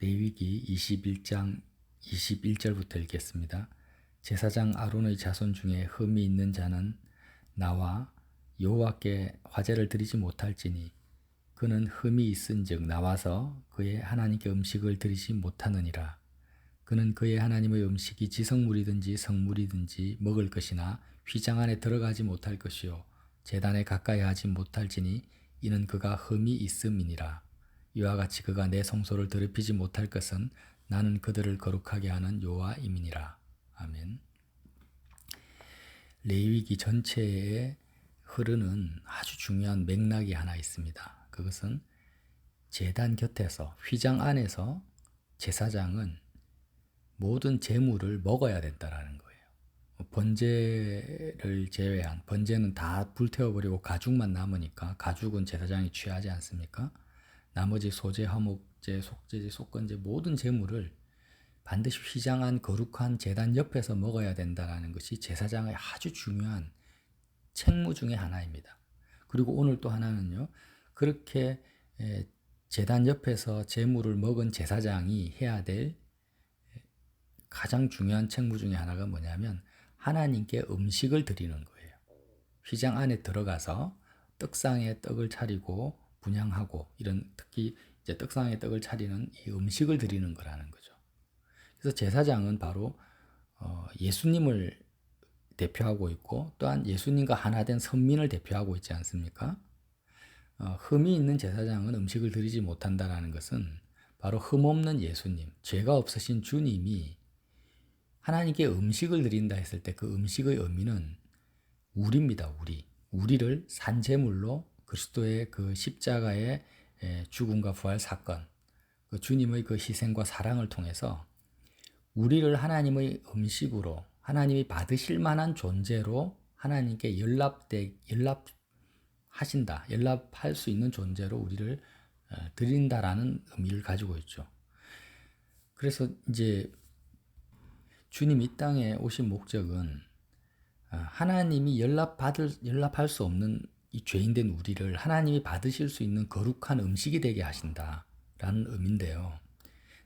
레위기 21장 21절부터 읽겠습니다. 제사장 아론의 자손 중에 흠이 있는 자는 나와 여호와께 화제를 드리지 못할지니 그는 흠이 있은즉 나와서 그의 하나님께 음식을 드리지 못하느니라. 그는 그의 하나님의 음식이 지성물이든지 성물이든지 먹을 것이나 휘장 안에 들어가지 못할 것이요 제단에 가까이 하지 못할지니 이는 그가 흠이 있음이니라. 이와 같이 그가 내 성소를 더럽히지 못할 것은 나는 그들을 거룩하게 하는 여호와임이니라. 아멘. 레위기 전체에 흐르는 아주 중요한 맥락이 하나 있습니다. 그것은 제단 곁에서 휘장 안에서 제사장은 모든 재물을 먹어야 된다라는 거예요. 번제를 제외한 번제는 다 불태워 버리고 가죽만 남으니까 가죽은 제사장이 취하지 않습니까? 나머지 소재, 화목제, 속죄제, 속건제 모든 재물을 반드시 휘장한 거룩한 제단 옆에서 먹어야 된다라는 것이 제사장의 아주 중요한 책무 중의 하나입니다. 그리고 오늘 또 하나는요. 그렇게 제단 옆에서 제물을 먹은 제사장이 해야 될 가장 중요한 책무 중의 하나가 뭐냐면 하나님께 음식을 드리는 거예요. 휘장 안에 들어가서 떡상에 떡을 차리고 분양하고 이런 특히 이제 떡상에 떡을 차리는 이 음식을 드리는 거라는 거죠. 그래서 제사장은 바로 어, 예수님을 대표하고 있고 또한 예수님과 하나 된 선민을 대표하고 있지 않습니까? 어, 흠이 있는 제사장은 음식을 드리지 못한다라는 것은 바로 흠 없는 예수님, 죄가 없으신 주님이 하나님께 음식을 드린다 했을 때 그 음식의 의미는 우리입니다. 우리. 우리를 산재물로 그리스도의 그 십자가의 죽음과 부활 사건, 그 주님의 그 희생과 사랑을 통해서 우리를 하나님의 음식으로 하나님이 받으실 만한 존재로 하나님께 연락돼 연락하신다. 연락할 수 있는 존재로 우리를 어, 드린다라는 의미를 가지고 있죠. 그래서 이제 주님 이 땅에 오신 목적은 어, 하나님이 연락받을 연락할 수 없는 이 죄인된 우리를 하나님이 받으실 수 있는 거룩한 음식이 되게 하신다라는 의미인데요.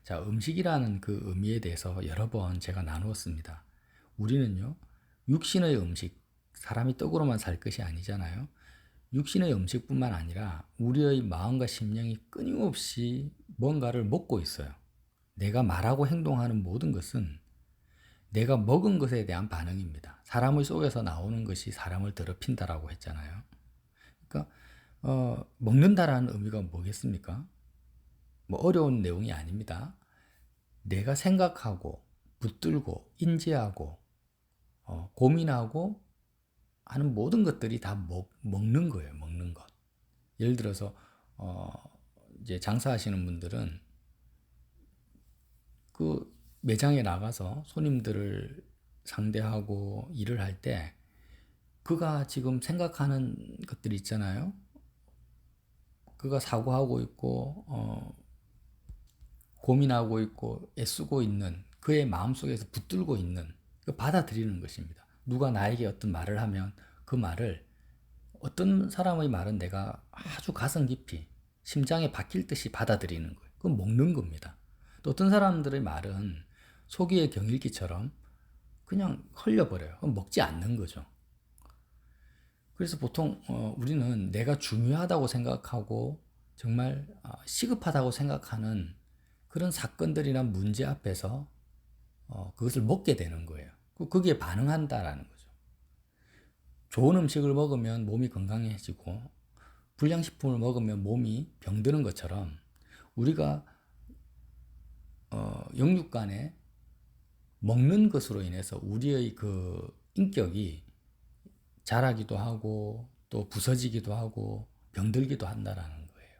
자, 음식이라는 그 의미에 대해서 여러 번 제가 나누었습니다. 우리는요, 육신의 음식, 사람이 떡으로만 살 것이 아니잖아요. 육신의 음식뿐만 아니라 우리의 마음과 심령이 끊임없이 뭔가를 먹고 있어요. 내가 말하고 행동하는 모든 것은 내가 먹은 것에 대한 반응입니다. 사람의 속에서 나오는 것이 사람을 더럽힌다라고 했잖아요. 그러니까 어, 먹는다라는 의미가 뭐겠습니까? 뭐 어려운 내용이 아닙니다. 내가 생각하고 붙들고 인지하고 어, 고민하고 하는 모든 것들이 다 먹, 먹는 거예요. 먹는 것. 예를 들어서 어, 이제 장사하시는 분들은 그 매장에 나가서 손님들을 상대하고 일을 할 때 그가 지금 생각하는 것들이 있잖아요. 그가 사고하고 있고 어, 고민하고 있고 애쓰고 있는 그의 마음속에서 붙들고 있는 그 받아들이는 것입니다. 누가 나에게 어떤 말을 하면 그 말을 어떤 사람의 말은 내가 아주 가슴 깊이 심장에 박힐 듯이 받아들이는 거예요. 그건 먹는 겁니다. 또 어떤 사람들의 말은 소기의 경일기처럼 그냥 흘려버려요. 먹지 않는 거죠. 그래서 보통 어, 우리는 내가 중요하다고 생각하고 정말 어, 시급하다고 생각하는 그런 사건들이나 문제 앞에서 어, 그것을 먹게 되는 거예요. 거기에 반응한다라는 거죠. 좋은 음식을 먹으면 몸이 건강해지고 불량식품을 먹으면 몸이 병드는 것처럼 우리가 어, 영육간에 먹는 것으로 인해서 우리의 그 인격이 자라기도 하고 또 부서지기도 하고 병들기도 한다라는 거예요.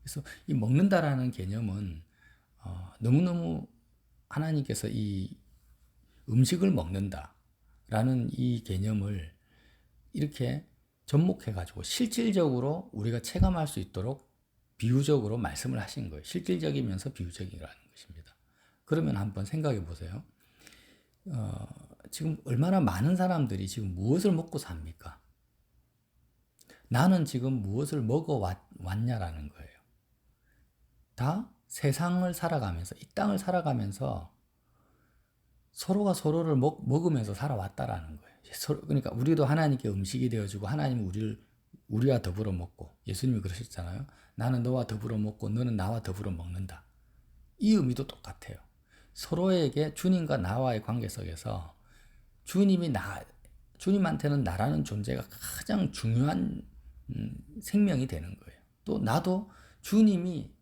그래서 이 먹는다라는 개념은 어, 너무너무 하나님께서 이 음식을 먹는다라는 이 개념을 이렇게 접목해가지고 실질적으로 우리가 체감할 수 있도록 비유적으로 말씀을 하신 거예요. 실질적이면서 비유적이라는 것입니다. 그러면 한번 생각해 보세요. 어, 지금 얼마나 많은 사람들이 지금 무엇을 먹고 삽니까? 나는 지금 무엇을 먹어 왔, 냐라는 거예요. 다 세상을 살아가면서 이 땅을 살아가면서 서로가 서로를 먹, 먹으면서 살아왔다라는 거예요. 그러니까 우리도 하나님께 음식이 되어주고 하나님은 우리를 우리와 더불어 먹고 예수님이 그러셨잖아요. 나는 너와 더불어 먹고 너는 나와 더불어 먹는다. 이 의미도 똑같아요. 서로에게 주님과 나와의 관계 속에서 주님이 나 주님한테는 나라는 존재가 가장 중요한 음, 생명이 되는 거예요. 또 나도 주님이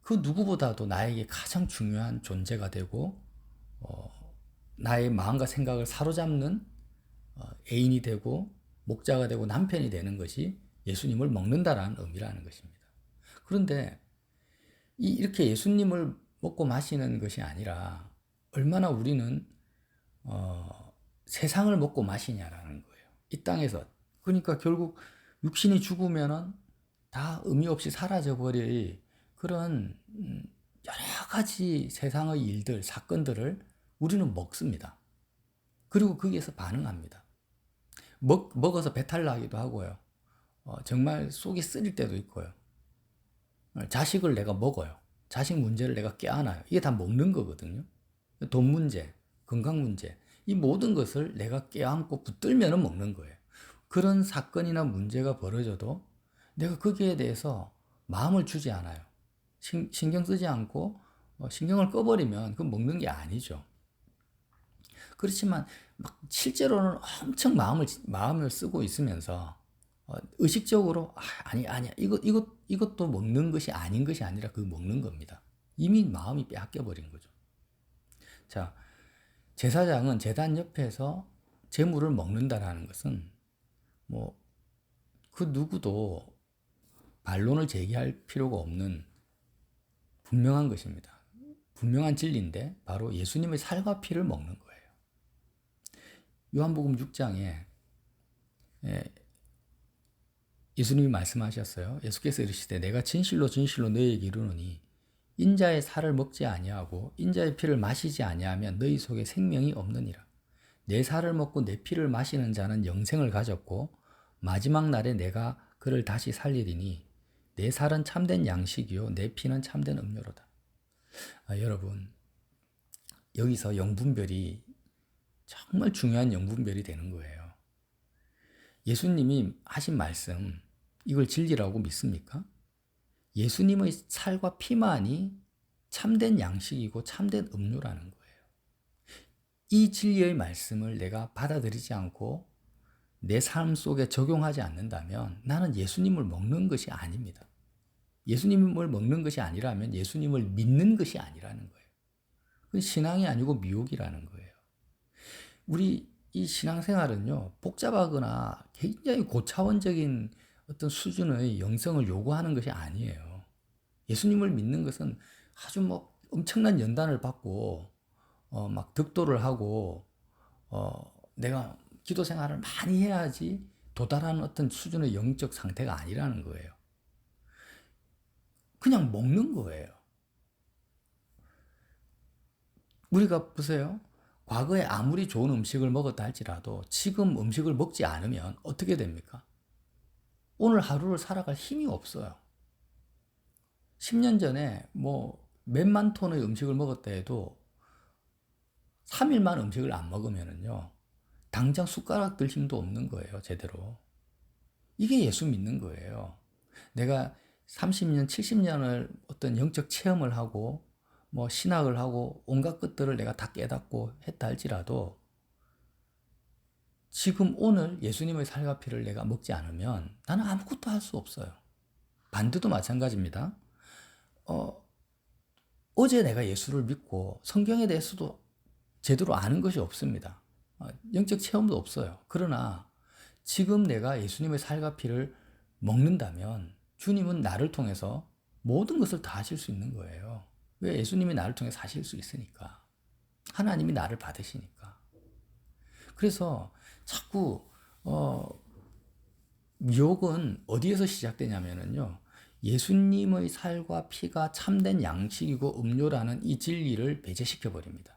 그 누구보다도 나에게 가장 중요한 존재가 되고 어, 나의 마음과 생각을 사로잡는 어, 애인이 되고 목자가 되고 남편이 되는 것이 예수님을 먹는다라는 의미라는 것입니다. 그런데 이, 이렇게 예수님을 먹고 마시는 것이 아니라 얼마나 우리는 어, 세상을 먹고 마시냐라는 거예요. 이 땅에서 그러니까 결국 육신이 죽으면은 다 의미 없이 사라져 버릴 그런 음, 여러 가지 세상의 일들, 사건들을 우리는 먹습니다. 그리고 거기에서 반응합니다. 먹, 먹어서 배탈 나기도 하고요. 어, 정말 속이 쓰릴 때도 있고요. 어, 자식을 내가 먹어요. 자식 문제를 내가 껴안아요. 이게 다 먹는 거거든요. 돈 문제, 건강 문제, 이 모든 것을 내가 껴안고 붙들면 먹는 거예요. 그런 사건이나 문제가 벌어져도 내가 거기에 대해서 마음을 주지 않아요. 신, 경 쓰지 않고 어, 신경을 꺼버리면 그 먹는 게 아니죠. 그렇지만 막 실제로는 엄청 마음을 마음을 쓰고 있으면서 어, 의식적으로 아, 니 아니야 이거 이것 이것도 먹는 것이 아닌 것이 아니라 그 먹는 겁니다. 이미 마음이 빼앗겨 버린 거죠. 자 제사장은 제단 옆에서 재물을 먹는다라는 것은 뭐 그 누구도 반론을 제기할 필요가 없는 분명한 것입니다. 분명한 진리인데 바로 예수님의 살과 피를 먹는 거예요. 요한복음 6장에 예, 예수님이 말씀하셨어요. 예수께서 이르시되 내가 진실로 진실로 너희에게 이르노니 인자의 살을 먹지 아니하고 인자의 피를 마시지 아니하면 너희 속에 생명이 없느니라. 내 살을 먹고 내 피를 마시는 자는 영생을 가졌고 마지막 날에 내가 그를 다시 살리리니 내 살은 참된 양식이요 내 피는 참된 음료로다. 아, 여러분 여기서 영분별이 정말 중요한 영분별이 되는 거예요. 예수님이 하신 말씀 이걸 진리라고 믿습니까? 예수님의 살과 피만이 참된 양식이고 참된 음료라는 거예요. 이 진리의 말씀을 내가 받아들이지 않고 내 삶 속에 적용하지 않는다면 나는 예수님을 먹는 것이 아닙니다. 예수님을 먹는 것이 아니라면 예수님을 믿는 것이 아니라는 거예요. 그 신앙이 아니고 미혹이라는 거예요. 우리 이 신앙생활은요, 복잡하거나 굉장히 고차원적인 어떤 수준의 영성을 요구하는 것이 아니에요. 예수님을 믿는 것은 아주 뭐 엄청난 연단을 받고, 어, 막 득도를 하고, 어, 내가 기도 생활을 많이 해야지 도달하는 어떤 수준의 영적 상태가 아니라는 거예요. 그냥 먹는 거예요. 우리가 보세요. 과거에 아무리 좋은 음식을 먹었다 할지라도 지금 음식을 먹지 않으면 어떻게 됩니까? 오늘 하루를 살아갈 힘이 없어요. 10년 전에 뭐 몇만 톤의 음식을 먹었다 해도 3일만 음식을 안 먹으면은요, 당장 숟가락 들 힘도 없는 거예요, 제대로. 이게 예수 믿는 거예요. 내가 30년, 70년을 어떤 영적 체험을 하고 뭐 신학을 하고 온갖 것들을 내가 다 깨닫고 했다 할지라도 지금 오늘 예수님의 살과 피를 내가 먹지 않으면 나는 아무것도 할 수 없어요. 반대도 마찬가지입니다. 어, 어제 내가 예수를 믿고 성경에 대해서도 제대로 아는 것이 없습니다. 어, 영적 체험도 없어요. 그러나 지금 내가 예수님의 살과 피를 먹는다면 주님은 나를 통해서 모든 것을 다 하실 수 있는 거예요. 왜 예수님이 나를 통해 사실 수 있으니까. 하나님이 나를 받으시니까. 그래서 자꾸 어 미혹은 어디에서 시작되냐면은요. 예수님의 살과 피가 참된 양식이고 음료라는 이 진리를 배제시켜 버립니다.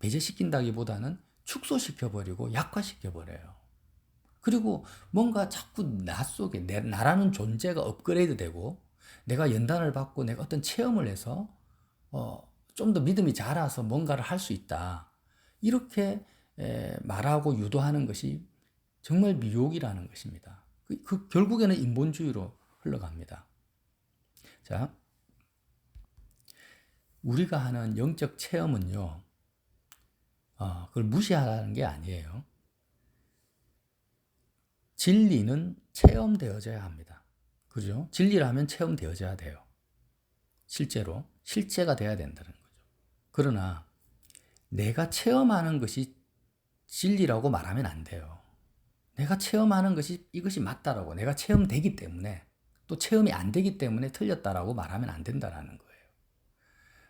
배제시킨다기보다는 축소시켜 버리고 약화시켜 버려요. 그리고 뭔가 자꾸 나 속에 내, 나라는 존재가 업그레이드 되고 내가 연단을 받고 내가 어떤 체험을 해서 어, 좀 더 믿음이 자라서 뭔가를 할 수 있다. 이렇게 에, 말하고 유도하는 것이 정말 미혹이라는 것입니다. 그, 그 결국에는 인본주의로 흘러갑니다. 자, 우리가 하는 영적 체험은요, 어, 그걸 무시하라는 게 아니에요. 진리는 체험되어져야 합니다. 그죠? 진리라면 체험되어져야 돼요. 실제로. 실제가 돼야 된다는 거죠. 그러나 내가 체험하는 것이 진리라고 말하면 안 돼요. 내가 체험하는 것이 이것이 맞다라고 내가 체험되기 때문에 또 체험이 안 되기 때문에 틀렸다라고 말하면 안 된다라는 거예요.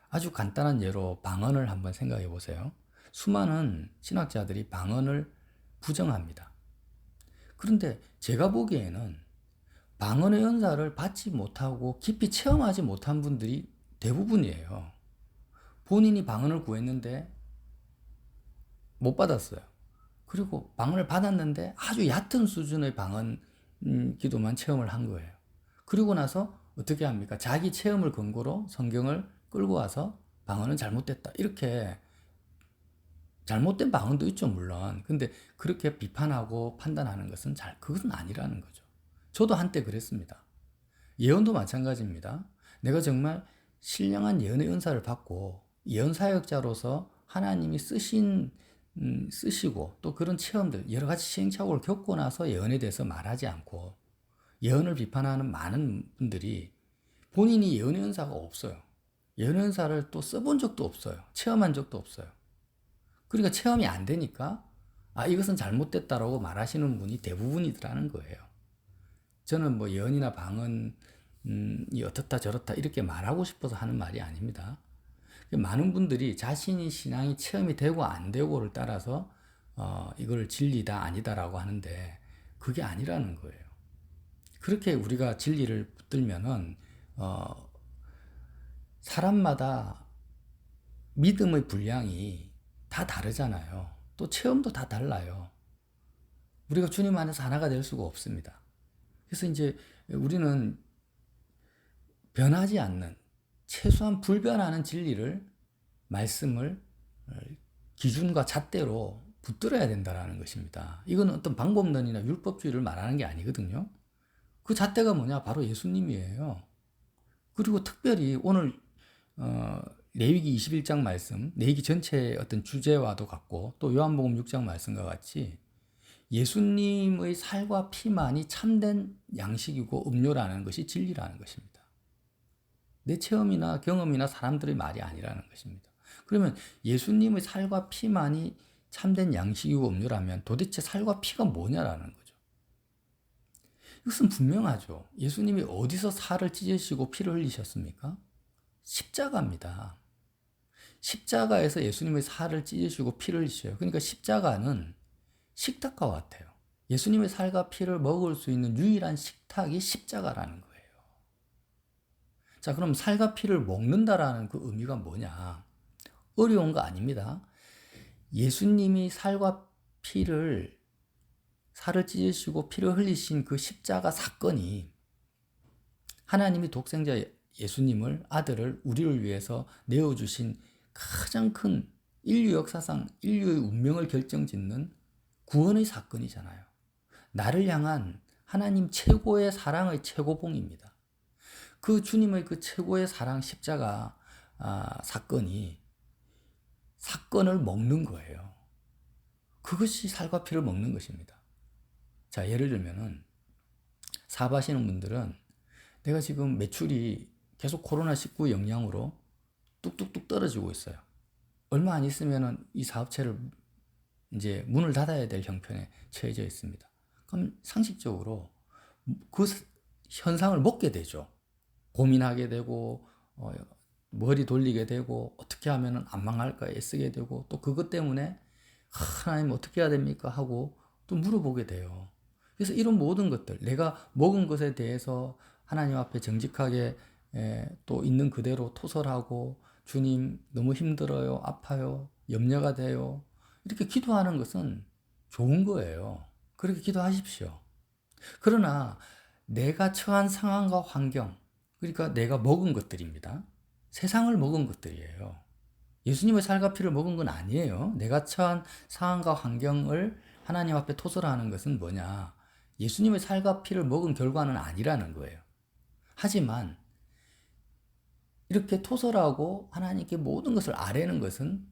아주 간단한 예로 방언을 한번 생각해 보세요. 수많은 신학자들이 방언을 부정합니다. 그런데 제가 보기에는 방언의 연사를 받지 못하고 깊이 체험하지 못한 분들이 대부분이에요. 본인이 방언을 구했는데 못 받았어요. 그리고 방언을 받았는데 아주 얕은 수준의 방언 음, 기도만 체험을 한 거예요. 그리고 나서 어떻게 합니까? 자기 체험을 근거로 성경을 끌고 와서 방언은 잘못됐다. 이렇게 잘못된 방언도 있죠, 물론. 근데 그렇게 비판하고 판단하는 것은 잘, 그것은 아니라는 거죠. 저도 한때 그랬습니다. 예언도 마찬가지입니다. 내가 정말 신령한 예언의 은사를 받고 예언 사역자로서 하나님이 쓰신 음, 쓰시고 또 그런 체험들 여러 가지 시행착오를 겪고 나서 예언에 대해서 말하지 않고 예언을 비판하는 많은 분들이 본인이 예언의 은사가 없어요. 예언의 은사를 또 써본 적도 없어요. 체험한 적도 없어요. 그러니까 체험이 안 되니까 아 이것은 잘못됐다라고 말하시는 분이 대부분이더라는 거예요. 저는 뭐 예언이나 방언이 어떻다 저렇다 이렇게 말하고 싶어서 하는 말이 아닙니다. 많은 분들이 자신이 신앙이 체험이 되고 안 되고를 따라서 어, 이걸 진리다 아니다라고 하는데 그게 아니라는 거예요. 그렇게 우리가 진리를 붙들면은 어, 사람마다 믿음의 분량이 다 다르잖아요. 또 체험도 다 달라요. 우리가 주님 안에서 하나가 될 수가 없습니다. 그래서 이제 우리는 변하지 않는 최소한 불변하는 진리를 말씀을 기준과 잣대로 붙들어야 된다라는 것입니다. 이건 어떤 방법론이나 율법주의를 말하는 게 아니거든요. 그 잣대가 뭐냐? 바로 예수님이에요. 그리고 특별히 오늘 어, 레위기 21장 말씀, 레위기 전체의 어떤 주제와도 같고 또 요한복음 6장 말씀과 같이 예수님의 살과 피만이 참된 양식이고 음료라는 것이 진리라는 것입니다. 내 체험이나 경험이나 사람들의 말이 아니라는 것입니다. 그러면 예수님의 살과 피만이 참된 양식이고 음료라면 도대체 살과 피가 뭐냐라는 거죠. 이것은 분명하죠. 예수님이 어디서 살을 찢으시고 피를 흘리셨습니까? 십자가입니다. 십자가에서 예수님의 살을 찢으시고 피를 흘리셔요. 그러니까 십자가는 식탁과 같아요. 예수님의 살과 피를 먹을 수 있는 유일한 식탁이 십자가라는 거예요. 자, 그럼 살과 피를 먹는다라는 그 의미가 뭐냐? 어려운 거 아닙니다. 예수님이 살과 피를 살을 찢으시고 피를 흘리신 그 십자가 사건이 하나님이 독생자 예수님을 아들을 우리를 위해서 내어 주신 가장 큰 인류 역사상 인류의 운명을 결정짓는 구원의 사건이잖아요. 나를 향한 하나님 최고의 사랑의 최고봉입니다. 그 주님의 그 최고의 사랑 십자가 아, 사건이 사건을 먹는 거예요. 그것이 살과 피를 먹는 것입니다. 자, 예를 들면은 사업하시는 분들은 내가 지금 매출이 계속 코로나19 영향으로 뚝뚝뚝 떨어지고 있어요. 얼마 안 있으면은 이 사업체를 이제 문을 닫아야 될 형편에 처해져 있습니다. 그럼 상식적으로 그 현상을 먹게 되죠. 고민하게 되고 어, 머리 돌리게 되고 어떻게 하면 안 망할까 애쓰게 되고 또 그것 때문에 하나님 어떻게 해야 됩니까 하고 또 물어보게 돼요. 그래서 이런 모든 것들 내가 먹은 것에 대해서 하나님 앞에 정직하게 에, 또 있는 그대로 토설하고 주님 너무 힘들어요 아파요 염려가 돼요 이렇게 기도하는 것은 좋은 거예요. 그렇게 기도하십시오. 그러나 내가 처한 상황과 환경 그러니까 내가 먹은 것들입니다. 세상을 먹은 것들이에요. 예수님의 살과 피를 먹은 건 아니에요. 내가 처한 상황과 환경을 하나님 앞에 토설하는 것은 뭐냐? 예수님의 살과 피를 먹은 결과는 아니라는 거예요. 하지만 이렇게 토설하고 하나님께 모든 것을 아뢰는 것은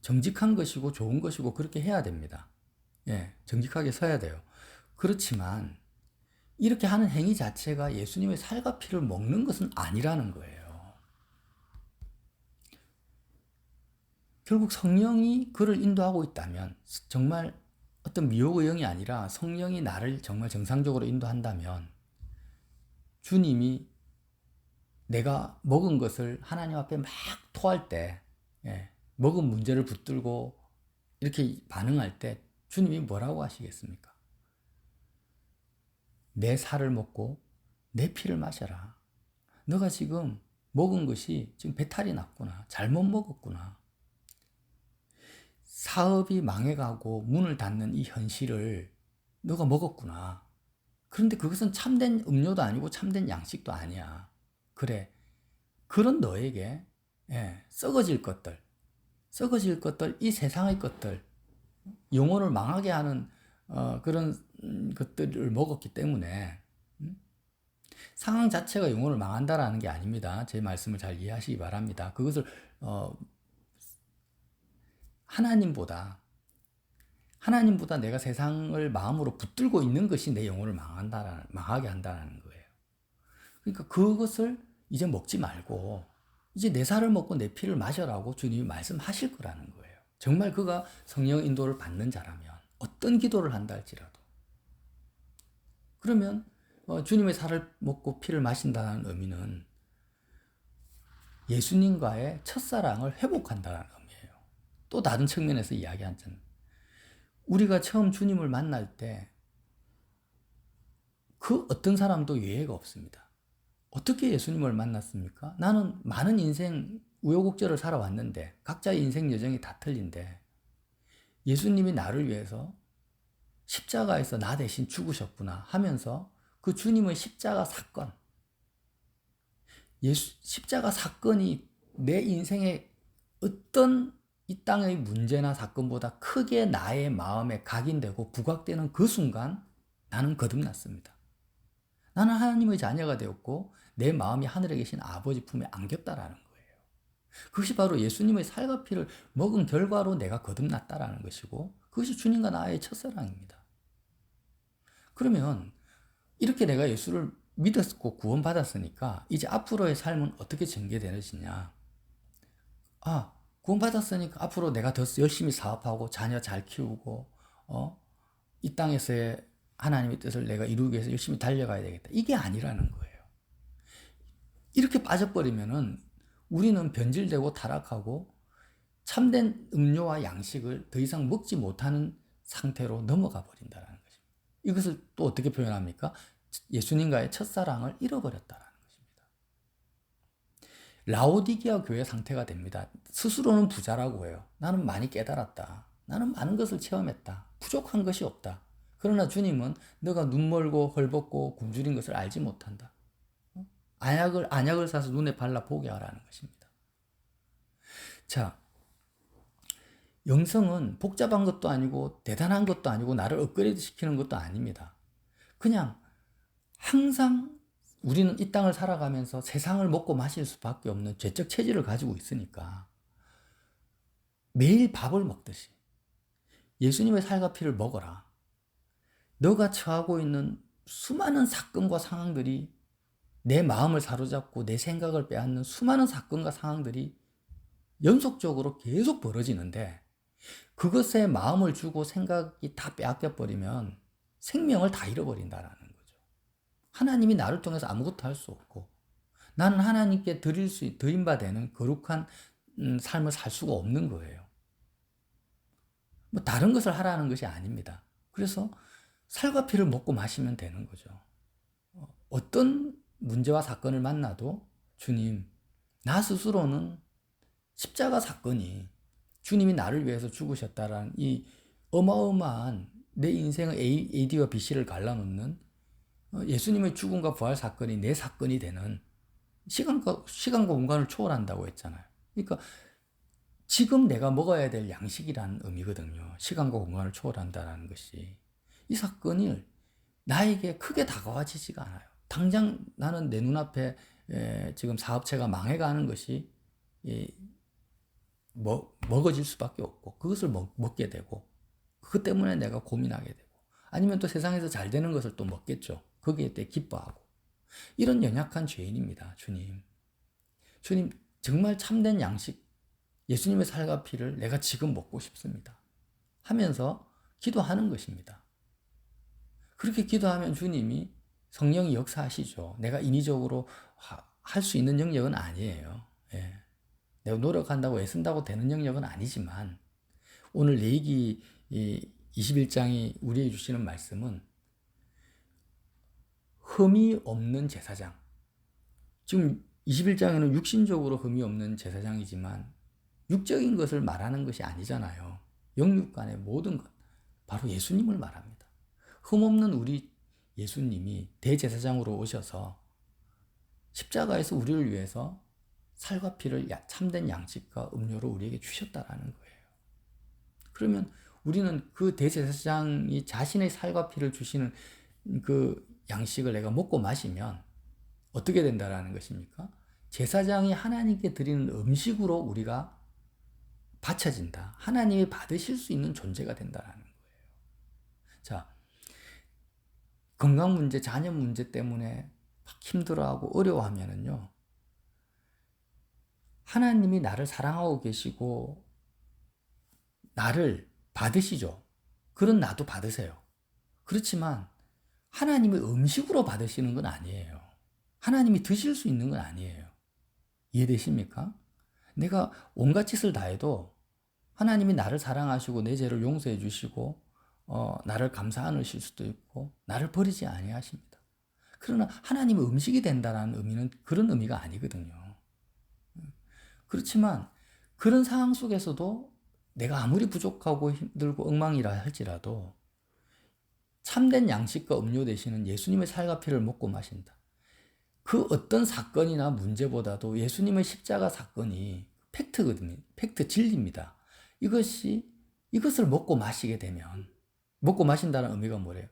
정직한 것이고 좋은 것이고 그렇게 해야 됩니다. 예, 정직하게 서야 돼요. 그렇지만 이렇게 하는 행위 자체가 예수님의 살과 피를 먹는 것은 아니라는 거예요. 결국 성령이 그를 인도하고 있다면 정말 어떤 미혹의 영이 아니라 성령이 나를 정말 정상적으로 인도한다면 주님이 내가 먹은 것을 하나님 앞에 막 토할 때 예, 먹은 문제를 붙들고 이렇게 반응할 때 주님이 뭐라고 하시겠습니까? 내 살을 먹고 내 피를 마셔라. 너가 지금 먹은 것이 지금 배탈이 났구나. 잘못 먹었구나. 사업이 망해가고 문을 닫는 이 현실을 너가 먹었구나. 그런데 그것은 참된 음료도 아니고 참된 양식도 아니야. 그래. 그런 너에게 예, 썩어질 것들, 썩어질 것들, 이 세상의 것들, 영혼을 망하게 하는 어, 그런 것들을 먹었기 때문에 음? 상황 자체가 영혼을 망한다라는 게 아닙니다. 제 말씀을 잘 이해하시기 바랍니다. 그것을 어, 하나님보다 하나님보다 내가 세상을 마음으로 붙들고 있는 것이 내 영혼을 망한다라는 망하게 한다는 거예요. 그러니까 그것을 이제 먹지 말고 이제 내 살을 먹고 내 피를 마셔라고 주님이 말씀하실 거라는 거예요. 정말 그가 성령 인도를 받는 자라면 어떤 기도를 한다 할지라도 그러면 어, 주님의 살을 먹고 피를 마신다는 의미는 예수님과의 첫사랑을 회복한다는 의미예요. 또 다른 측면에서 이야기한자는 우리가 처음 주님을 만날 때 그 어떤 사람도 예외가 없습니다. 어떻게 예수님을 만났습니까? 나는 많은 인생 우여곡절을 살아왔는데 각자의 인생 여정이 다 틀린데 예수님이 나를 위해서 십자가에서 나 대신 죽으셨구나 하면서 그 주님의 십자가 사건 예수 십자가 사건이 내 인생의 어떤 이 땅의 문제나 사건보다 크게 나의 마음에 각인되고 부각되는 그 순간 나는 거듭났습니다. 나는 하나님의 자녀가 되었고 내 마음이 하늘에 계신 아버지 품에 안겼다라는 거예요. 그것이 바로 예수님의 살과 피를 먹은 결과로 내가 거듭났다라는 것이고 그것이 주님과 나의 첫사랑입니다. 그러면 이렇게 내가 예수를 믿었고 구원받았으니까 이제 앞으로의 삶은 어떻게 전개되느냐? 아, 구원받았으니까 앞으로 내가 더 열심히 사업하고 자녀 잘 키우고 어? 이 땅에서의 하나님의 뜻을 내가 이루기 위해서 열심히 달려가야 되겠다. 이게 아니라는 거예요. 이렇게 빠져버리면은 우리는 변질되고 타락하고 참된 음료와 양식을 더 이상 먹지 못하는 상태로 넘어가 버린다는 것입니다. 이것을 또 어떻게 표현합니까? 예수님과의 첫사랑을 잃어버렸다는 것입니다. 라오디기아 교회 상태가 됩니다. 스스로는 부자라고 해요. 나는 많이 깨달았다. 나는 많은 것을 체험했다. 부족한 것이 없다. 그러나 주님은 너가 눈 멀고 헐벗고 굶주린 것을 알지 못한다. 어? 안약을 안약을 사서 눈에 발라 보게 하라는 것입니다. 자, 영성은 복잡한 것도 아니고 대단한 것도 아니고 나를 업그레이드 시키는 것도 아닙니다. 그냥 항상 우리는 이 땅을 살아가면서 세상을 먹고 마실 수밖에 없는 죄적 체질을 가지고 있으니까 매일 밥을 먹듯이 예수님의 살과 피를 먹어라. 너가 처하고 있는 수많은 사건과 상황들이 내 마음을 사로잡고 내 생각을 빼앗는 수많은 사건과 상황들이 연속적으로 계속 벌어지는데 그것에 마음을 주고 생각이 다 빼앗겨 버리면 생명을 다 잃어버린다라는 거죠. 하나님이 나를 통해서 아무것도 할 수 없고 나는 하나님께 드릴 수 드림 바 되는 거룩한 음, 삶을 살 수가 없는 거예요. 뭐 다른 것을 하라는 것이 아닙니다. 그래서 살과 피를 먹고 마시면 되는 거죠. 어, 어떤 문제와 사건을 만나도 주님, 나 스스로는 십자가 사건이 주님이 나를 위해서 죽으셨다라는 이 어마어마한 내 인생의 AD와 BC를 갈라놓는 어, 예수님의 죽음과 부활 사건이 내 사건이 되는 시간과 시간과 공간을 초월한다고 했잖아요. 그러니까 지금 내가 먹어야 될 양식이라는 의미거든요. 시간과 공간을 초월한다는 것이 이 사건이 나에게 크게 다가와지지가 않아요. 당장 나는 내 눈앞에 에, 지금 사업체가 망해가는 것이 이, 먹, 먹어질 수밖에 없고 그것을 먹, 먹게 되고 그것 때문에 내가 고민하게 되고 아니면 또 세상에서 잘 되는 것을 또 먹겠죠. 거기에 대해 기뻐하고 이런 연약한 죄인입니다. 주님. 주님 정말 참된 양식 예수님의 살과 피를 내가 지금 먹고 싶습니다. 하면서 기도하는 것입니다. 그렇게 기도하면 주님이 성령이 역사하시죠. 내가 인위적으로 할 수 있는 영역은 아니에요. 예. 내가 노력한다고 애쓴다고 되는 영역은 아니지만 오늘 레이기 21장이 우리에게 주시는 말씀은 흠이 없는 제사장. 지금 21장에는 육신적으로 흠이 없는 제사장이지만 육적인 것을 말하는 것이 아니잖아요. 영육 간의 모든 것. 바로 예수님을 말합니다. 흠 없는 우리 예수님이 대제사장으로 오셔서 십자가에서 우리를 위해서 살과 피를 참된 양식과 음료로 우리에게 주셨다라는 거예요. 그러면 우리는 그 대제사장이 자신의 살과 피를 주시는 그 양식을 내가 먹고 마시면 어떻게 된다라는 것입니까? 제사장이 하나님께 드리는 음식으로 우리가 바쳐진다. 하나님이 받으실 수 있는 존재가 된다라는 거예요. 자, 건강 문제, 자녀 문제 때문에 힘들어하고 어려워하면은요. 하나님이 나를 사랑하고 계시고 나를 받으시죠. 그런 나도 받으세요. 그렇지만 하나님의 음식으로 받으시는 건 아니에요. 하나님이 드실 수 있는 건 아니에요. 이해되십니까? 내가 온갖 짓을 다 해도 하나님이 나를 사랑하시고 내 죄를 용서해 주시고 어, 나를 감사 안으실 수도 있고 나를 버리지 아니하십니다. 그러나 하나님의 음식이 된다는 의미는 그런 의미가 아니거든요. 그렇지만 그런 상황 속에서도 내가 아무리 부족하고 힘들고 엉망이라 할지라도 참된 양식과 음료 되시는 예수님의 살과 피를 먹고 마신다. 그 어떤 사건이나 문제보다도 예수님의 십자가 사건이 팩트거든요. 팩트 진리입니다. 이것이 이것을 먹고 마시게 되면 먹고 마신다는 의미가 뭐래요?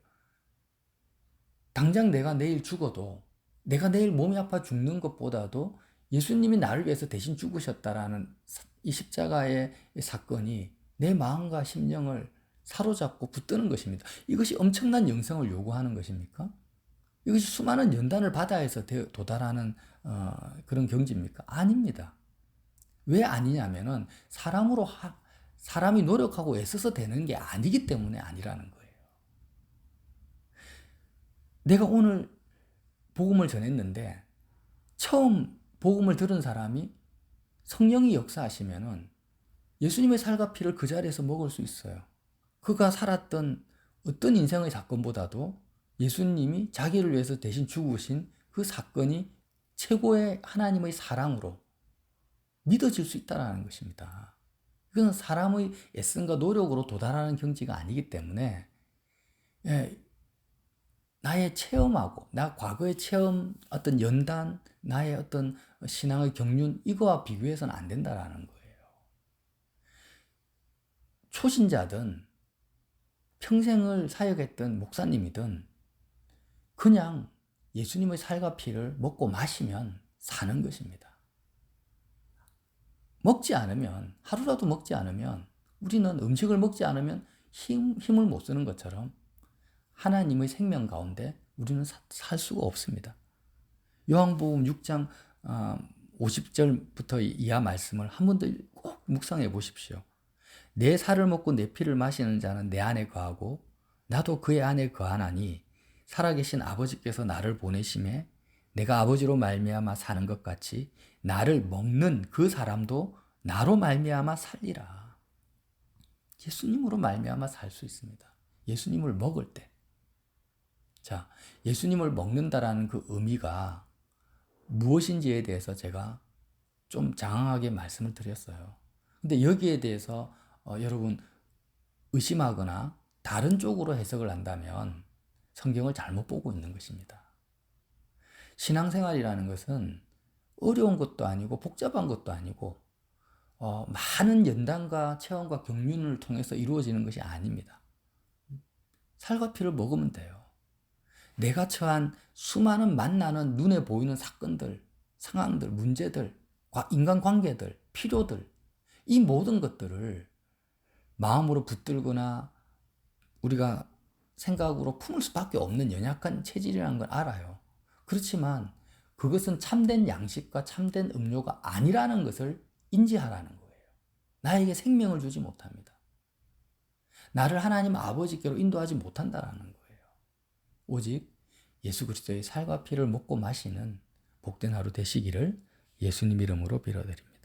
당장 내가 내일 죽어도 내가 내일 몸이 아파 죽는 것보다도 예수님이 나를 위해서 대신 죽으셨다라는 이 십자가의 사건이 내 마음과 심령을 사로잡고 붙드는 것입니다. 이것이 엄청난 영성을 요구하는 것입니까? 이것이 수많은 연단을 받아야해서 도달하는 어, 그런 경지입니까? 아닙니다. 왜 아니냐면은 사람으로 하, 사람이 노력하고 애써서 되는 게 아니기 때문에 아니라는 거예요. 내가 오늘 복음을 전했는데 처음 복음을 들은 사람이 성령이 역사하시면은 예수님의 살과 피를 그 자리에서 먹을 수 있어요. 그가 살았던 어떤 인생의 사건보다도 예수님이 자기를 위해서 대신 죽으신 그 사건이 최고의 하나님의 사랑으로 믿어질 수 있다는 것입니다. 이건 사람의 애씀과 노력으로 도달하는 경지가 아니기 때문에 예, 나의 체험하고 나 과거의 체험 어떤 연단 나의 어떤 신앙의 경륜 이거와 비교해서는 안 된다라는 거예요. 초신자든 평생을 사역했던 목사님이든 그냥 예수님의 살과 피를 먹고 마시면 사는 것입니다. 먹지 않으면, 하루라도 먹지 않으면, 우리는 음식을 먹지 않으면 힘, 힘을 못 쓰는 것처럼 하나님의 생명 가운데 우리는 살 수가 없습니다. 요한복음 6장 50절부터 어, 이하 말씀을 한 번 더 꼭 묵상해 보십시오. 내 살을 먹고 내 피를 마시는 자는 내 안에 거하고 나도 그의 안에 거하나니 살아계신 아버지께서 나를 보내심에 내가 아버지로 말미암아 사는 것 같이 나를 먹는 그 사람도 나로 말미암아 살리라. 예수님으로 말미암아 살 수 있습니다. 예수님을 먹을 때. 자, 예수님을 먹는다라는 그 의미가 무엇인지에 대해서 제가 좀 장황하게 말씀을 드렸어요. 근데 여기에 대해서 어, 여러분 의심하거나 다른 쪽으로 해석을 한다면 성경을 잘못 보고 있는 것입니다. 신앙생활이라는 것은 어려운 것도 아니고 복잡한 것도 아니고 어, 많은 연단과 체험과 경륜을 통해서 이루어지는 것이 아닙니다. 살과 피를 먹으면 돼요. 내가 처한 수많은 만나는 눈에 보이는 사건들, 상황들, 문제들, 과- 인간관계들, 필요들, 이 모든 것들을 마음으로 붙들거나 우리가 생각으로 품을 수밖에 없는 연약한 체질이라는 걸 알아요. 그렇지만 그것은 참된 양식과 참된 음료가 아니라는 것을 인지하라는 거예요. 나에게 생명을 주지 못합니다. 나를 하나님 아버지께로 인도하지 못한다라는 거예요. 오직 예수 그리스도의 살과 피를 먹고 마시는 복된 하루 되시기를 예수님 이름으로 빌어드립니다.